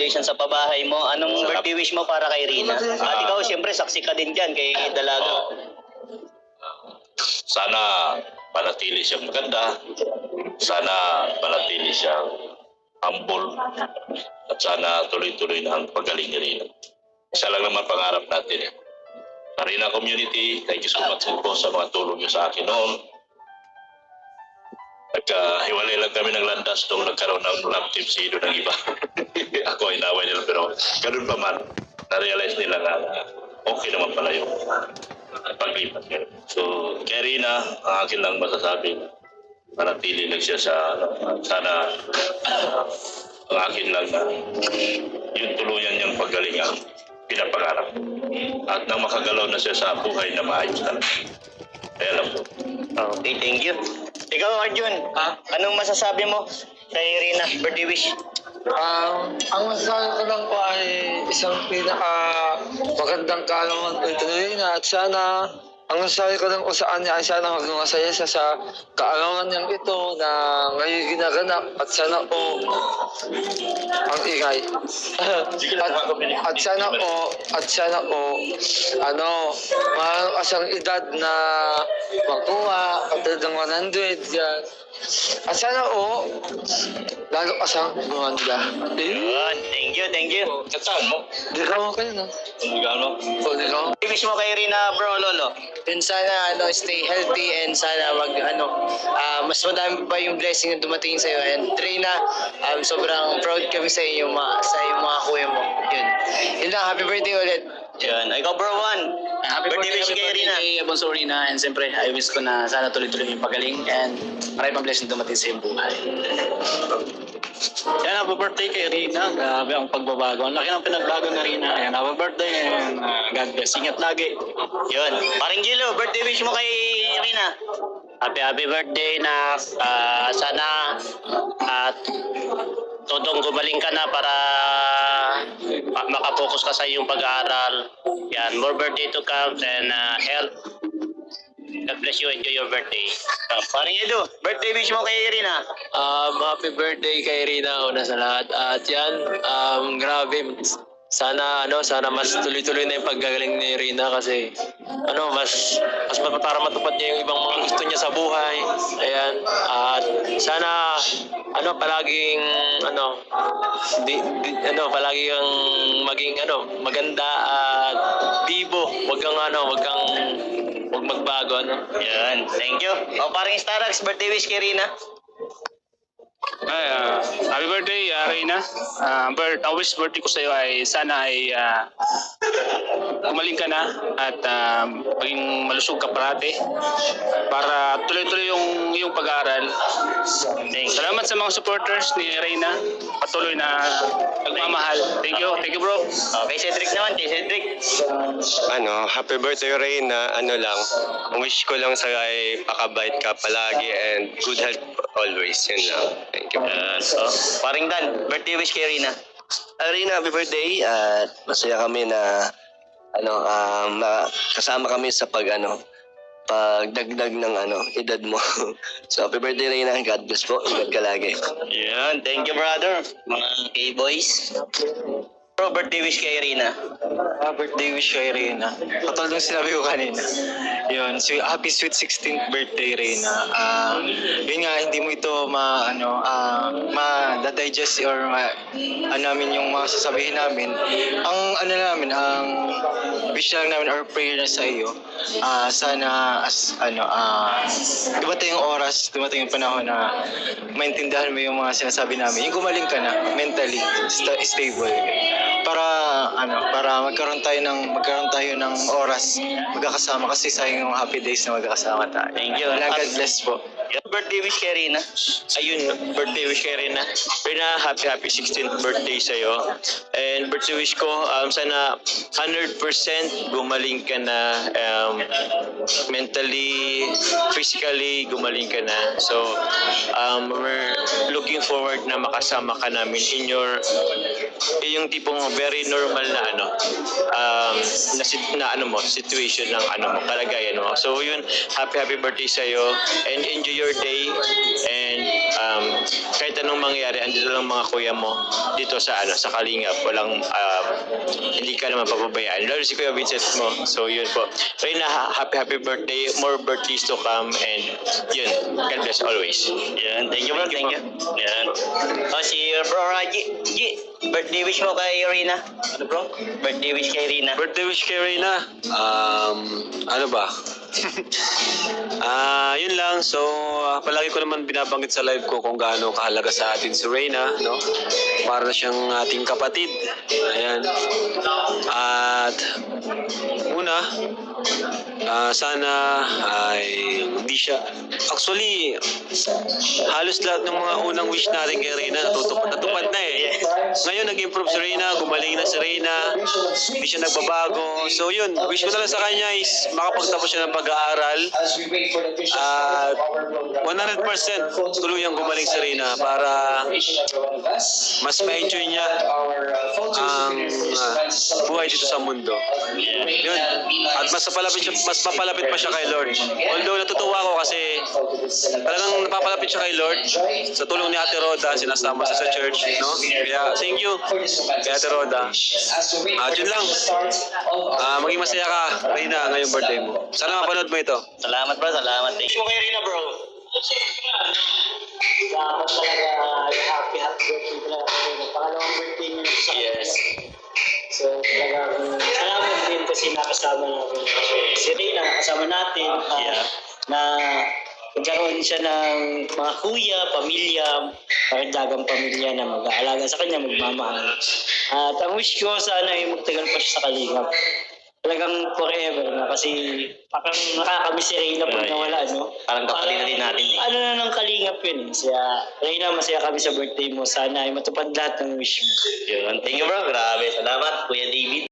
congratulations sa pabahay mo. Anong birthday wish mo para kay Rina? At ikaw, siyempre, saksi ka din dyan kay Dalaga. Sana panatili siyang maganda. Sana panatili siyang humble. At sana tuloy-tuloy na ang pagaling ni Rina. Isa lang naman pangarap natin. Eh. Marina Community, thank you so much po sa mga tulong niyo sa akin noon. Nagkahiwalay lang kami ng landas nung nagkaroon ng love team si Ido ng iba. Ako ay naway nila pero ganun pa man, na-realize nila na okay naman pala yung paglipat nila. So, kay Rina, ang akin lang masasabi, manatili lang siya sa, sana, ah, ang akin lang na yung tuluyan niyang paggaling ang pinapangarap. At nang makagalaw na siya sa buhay na maayos talaga. Kaya lang po. Okay, thank you. Ikaw, Arjun, Ha? anong masasabi mo kay Rina? Birthday wish? Um, ang masasabi ko lang po ay isang pinaka magandang kaalaman tuloy na at sana ang masasabi ko lang po sa kanya ay sana maging masaya siya sa kaalaman niyang ito na ngayon ginaganap at sana po ang ingay. at, at sana po, at sana po, ano, mayroon ka siyang edad na magkuha, katulad ng 100, yan. At sana po, lalo ka siyang gumanda. Eh, Yun, thank you, thank you. Kataan mo? di ka mo kayo, no? Ano? O, mo. Birthday wish mo kay Rina, bro, lolo? Yun sana ano stay healthy and sana wag ano ah, mas madami pa yung blessing na dumating sa iyo and Trina um, sobrang proud kami sa iyo ma, sa yung mga kuya mo yun yun lang happy birthday ulit Yun, ikaw, bro, one. Happy Birthday birthday, happy kay birthday Rina. kay Bonso Rina and siyempre I wish ko na sana tuloy-tuloy yung pagaling and marami pang blessing dumating sa iyong buhay. Yan, happy birthday kay Rina. Grabe ang pagbabago. Ang laki ng pinagbago na Rina. Ayan, happy birthday and uh, God bless. Ingat lagi. Yun. Paring Gilo, birthday wish mo kay Rina? happy happy birthday na ah, sana at totong gumaling ka na para ma- makapokus ka sa iyong pag-aaral yan more birthday to come and ah, health God bless you enjoy your birthday Uh, paring Edo, birthday wish mo kay Rina? Um, happy birthday kay Rina una sa lahat. At yan, um, grabe. Sana ano, sana mas tuloy-tuloy na yung paggagaling ni Rina kasi ano, mas mas ma- para matupad niya yung ibang mga gusto niya sa buhay. Ayan. At sana ano, palaging ano, di, di, ano, palaging maging ano, maganda at bibo. Wag kang ano, wag kang wag magbago ano. Yun, thank you. O, paring Starax, birthday wish kay Rina? Ay, ah, happy birthday, uh, Reyna. Uh, birth, ang wish birthday ko sa iyo ay sana ay uh, umaling ka na at ah, maging malusog ka parati para tuloy-tuloy yung yung pag-aaral. Salamat sa mga supporters ni Reyna. Patuloy na nagmamahal. Thank you. Thank you, bro. O, kay Cedric naman, kay Cedric. ano, happy birthday Reyna, ano lang, ang wish ko lang sa'yo ay pakabait ka palagi and good health always, yun lang. Thank you. Yan. O, paring Dan, birthday wish kay Rina? Arina, happy birthday at masaya kami na ano um, ma- kasama kami sa pag ano pagdagdag ng ano edad mo. so happy birthday Reyna, God bless po. Ingat ka lagi. Yan, thank you, brother. Mga K-boys. Bro, birthday wish kay Rina? Ah, birthday wish kay Reyna. Katulad ng sinabi ko kanina. Yun, so happy sweet 16th birthday Reyna. Ah, yun nga hindi mo ito ma ano ah ma-digest or ma ano namin yung mga sasabihin namin. Ang ano namin ang wish lang namin or prayer na sa iyo. Ah, sana as ano ah dumating yung oras, dumating yung panahon na maintindihan mo yung mga sinasabi namin. Yung gumaling ka na mentally sta- stable para ano para magkaroon tayo ng magkaroon tayo ng oras magkakasama kasi sayang yung happy days na magkakasama tayo. Thank you. God bless po. Yan, birthday wish kay Rina? Ayun, birthday wish kay Reyna. Reyna, happy happy 16th birthday sa'yo. And birthday wish ko, um, sana 100% gumaling ka na um, mentally, physically, gumaling ka na. So, um, we're looking forward na makasama ka namin in your yung tipong very normal na ano um, na, na ano mo situation ng ano mo kalagayan mo so yun happy happy birthday sa and enjoy your day and um, kahit anong mangyari, andito lang mga kuya mo dito sa ano sa Kalingap. Walang um, hindi ka naman papabayaan. Lalo si Kuya Vincent mo. So yun po. Reyna, ha- happy happy birthday. More birthdays to come and yun. God bless always. Yan, thank you bro, thank you. Yan. Oh, si bro Raji. Birthday wish mo kay Rina. Ano bro? Birthday wish kay Rina. Birthday wish kay Reyna. Um, ano ba? Ah, yun lang. So, ah, palagi ko naman binabanggit sa live ko kung gaano kahalaga sa atin si Reyna, no? Para na siyang ating kapatid. Ayan. At una, ah, sana ay hindi siya actually halos lahat ng mga unang wish natin kay Reyna natutupad. Ngayon nag-improve si Reyna, gumaling na si Reyna, hindi siya nagbabago. So yun, wish ko na lang sa kanya is makapagtapos siya ng pag-aaral at 100% tuluyang gumaling si Reyna para mas ma-enjoy niya ang ah, buhay dito sa mundo. Yun. At mas mapalapit siya, mas mapalapit pa siya kay Lord. Although natutuwa ako kasi talagang napapalapit siya kay Lord sa tulong ni Ate Roda, sinasama sa church, no? Kaya thank you kay Ate Roda. At yun lang. Ah, maging masaya ka, Reyna, ngayong birthday mo. Sana mapanood mo ito. Salamat bro, salamat. Thank you. mo kay Rina, bro. Salamat talaga. Happy, happy birthday talaga. Pangalawang birthday niya sa Yes. So, talagang salamat din kasi nakasama natin. Si Rina, nakasama natin. ah, Yeah. Na nagkaroon siya ng mga kuya, pamilya, dagang pamilya na mag-aalaga sa kanya, magmamahal. At ang wish ko sana ay magtagal pa siya sa kalingap. Talagang forever na kasi parang nakakamiss si Reyna pag nawala, no? Parang kapatid na din natin eh. Ano na ng kalingap yun. Kaya, Reyna, masaya kami sa birthday mo. Sana ay matupad lahat ng wish mo. Yun. Thank you bro, grabe.